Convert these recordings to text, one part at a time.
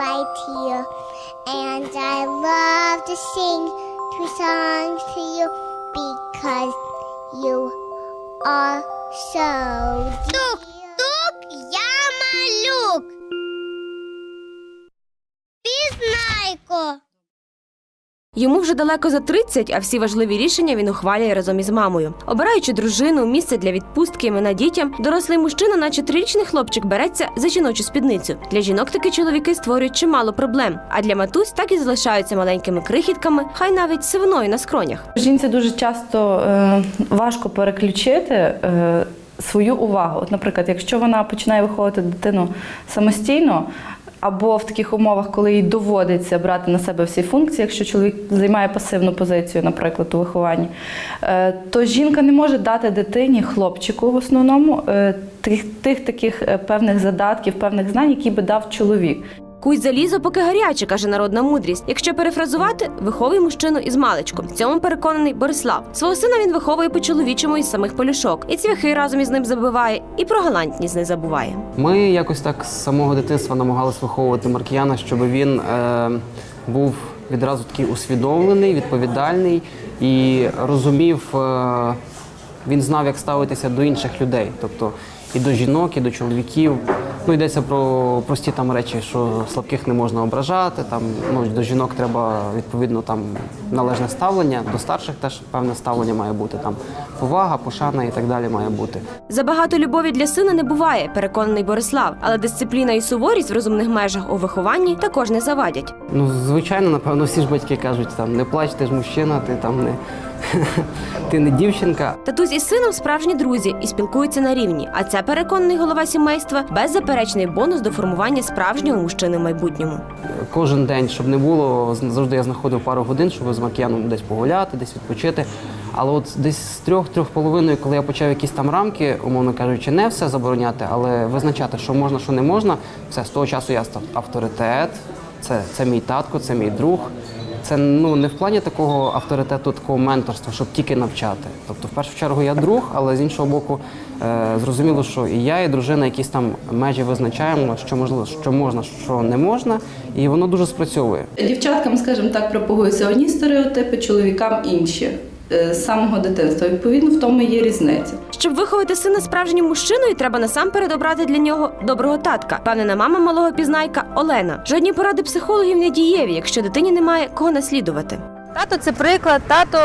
right here. And I love to sing two songs to you because you are so Тук, тук, я малюк. Пізнайко. Йому вже далеко за 30, а всі важливі рішення він ухвалює разом із мамою. Обираючи дружину, місце для відпустки, імена дітям, дорослий мужчина, наче трирічний хлопчик, береться за жіночу спідницю. Для жінок такі чоловіки створюють чимало проблем. А для матусь так і залишаються маленькими крихітками, хай навіть сивиною на скронях. Жінці дуже часто е, важко переключити е, свою увагу. От, наприклад, якщо вона починає виховувати дитину самостійно. Або в таких умовах, коли їй доводиться брати на себе всі функції, якщо чоловік займає пасивну позицію, наприклад, у вихованні, е, то жінка не може дати дитині, хлопчику в основному е, тих, тих таких е, певних задатків, певних знань, які би дав чоловік. Куй залізо, поки гаряче, каже народна мудрість. Якщо перефразувати, виховуй мужчину із маличку. В цьому переконаний Борислав. Свого сина він виховує по чоловічому із самих полюшок. І цвяхи разом із ним забиває, і про галантність не забуває. Ми якось так з самого дитинства намагалися виховувати Маркіяна, щоб він е, був відразу такий усвідомлений, відповідальний і розумів, е, він знав, як ставитися до інших людей, тобто і до жінок, і до чоловіків. Ну, йдеться про прості там речі, що слабких не можна ображати. Там ну до жінок треба відповідно там належне ставлення, до старших теж певне ставлення має бути. Там повага, пошана і так далі має бути. Забагато любові для сина не буває, переконаний Борислав. Але дисципліна і суворість в розумних межах у вихованні також не завадять. Ну, звичайно, напевно, всі ж батьки кажуть, там не плач, ти ж мужчина, ти там не ти не дівчинка. Татусь із сином справжні друзі і спілкуються на рівні. А це переконаний голова сімейства беззаперечний бонус до формування справжнього мужчини в майбутньому. Кожен день, щоб не було, завжди я знаходив пару годин, щоб з Маркіяном десь погуляти, десь відпочити. Але от десь з трьох-трьох половиною, коли я почав якісь там рамки, умовно кажучи, не все забороняти, але визначати, що можна, що не можна, все з того часу я став авторитет. Це, це мій татко, це мій друг. Це ну не в плані такого авторитету, такого менторства, щоб тільки навчати. Тобто, в першу чергу я друг, але з іншого боку, е, зрозуміло, що і я, і дружина якісь там межі визначаємо, що можливо, що можна, що не можна, і воно дуже спрацьовує. Дівчаткам, скажімо так, пропагуються одні стереотипи, чоловікам інші з самого дитинства. Відповідно, в тому є різниця. Щоб виховати сина справжнім мужчиною, треба насамперед обрати для нього доброго татка. Певнена мама малого пізнайка Олена. Жодні поради психологів не дієві, якщо дитині немає кого наслідувати. Тато це приклад, тато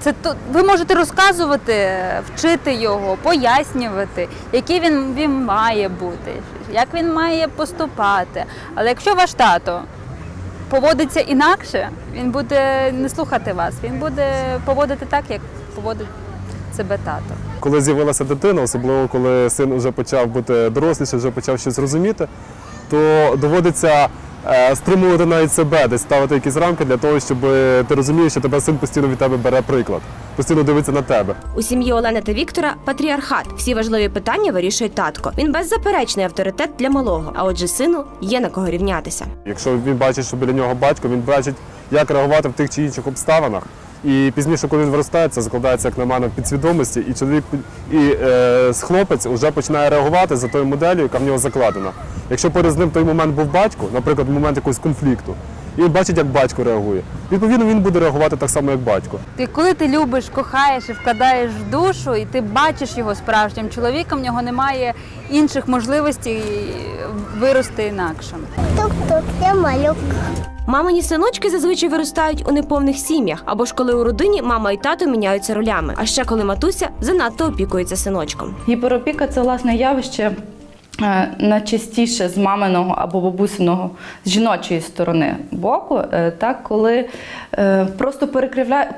це то- ви можете розказувати, вчити його, пояснювати, який він, він має бути, як він має поступати. Але якщо ваш тато поводиться інакше, він буде не слухати вас, він буде поводити так, як поводить себе тато. Коли з'явилася дитина, особливо коли син вже почав бути доросліший, вже почав щось розуміти, то доводиться стримувати навіть себе, десь ставити якісь рамки для того, щоб ти розумієш, що тебе син постійно від тебе бере приклад, постійно дивиться на тебе. У сім'ї Олени та Віктора патріархат. Всі важливі питання вирішує татко. Він беззаперечний авторитет для малого. А отже, сину є на кого рівнятися. Якщо він бачить, що біля нього батько, він бачить, як реагувати в тих чи інших обставинах. І пізніше, коли він виростає, це закладається, як на мене, в підсвідомості, і чоловік і е, хлопець вже починає реагувати за тою моделлю, яка в нього закладена. Якщо поряд з ним той момент був батько, наприклад, момент якогось конфлікту, і він бачить, як батько реагує. Відповідно, він буде реагувати так само, як батько. Ти коли ти любиш, кохаєш і вкладаєш в душу, і ти бачиш його справжнім чоловіком, в нього немає інших можливостей вирости інакшим. Тук-тук, я малюк. Мамині синочки зазвичай виростають у неповних сім'ях, або ж коли у родині мама і тато міняються ролями. А ще коли матуся занадто опікується синочком. Гіперопіка це власне явище найчастіше з маминого або бабусиного з жіночої сторони боку, е, так коли е, просто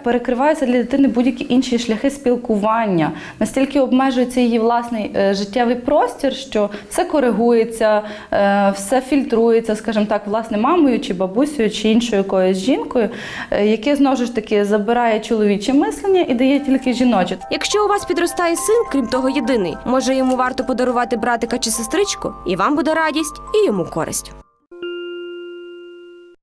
перекриваються для дитини будь-які інші шляхи спілкування, настільки обмежується її власний е, життєвий простір, що все коригується, е, все фільтрується, скажімо так, власне, мамою чи бабусею, чи іншою якоюсь жінкою, е, яке знову ж таки забирає чоловіче мислення і дає тільки жіноче. Якщо у вас підростає син, крім того, єдиний, може йому варто подарувати братика чи сестричку, і вам буде радість, і йому користь.